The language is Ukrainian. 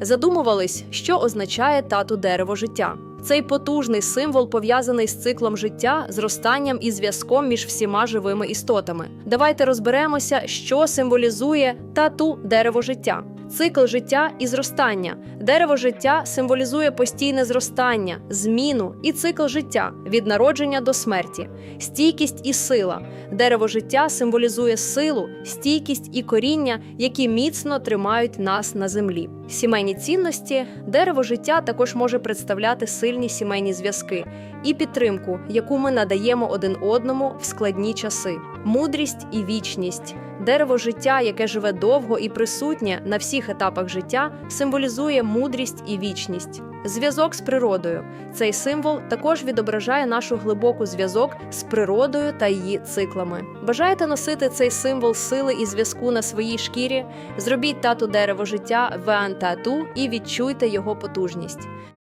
Задумувались, що означає тату дерево життя. Цей потужний символ пов'язаний з циклом життя, зростанням і зв'язком між всіма живими істотами. Давайте розберемося, що символізує тату дерево життя. Цикл життя і зростання. Дерево життя символізує постійне зростання, зміну і цикл життя від народження до смерті, стійкість і сила. Дерево життя символізує силу, стійкість і коріння, які міцно тримають нас на землі. Сімейні цінності дерево життя також може представляти сильні сімейні зв'язки і підтримку, яку ми надаємо один одному в складні часи, мудрість і вічність. Дерево життя, яке живе довго і присутнє на всіх етапах життя, символізує мудрість і вічність. Зв'язок з природою. Цей символ також відображає нашу глибоку зв'язок з природою та її циклами. Бажаєте носити цей символ сили і зв'язку на своїй шкірі? Зробіть тату дерево життя Веан Тату і відчуйте його потужність.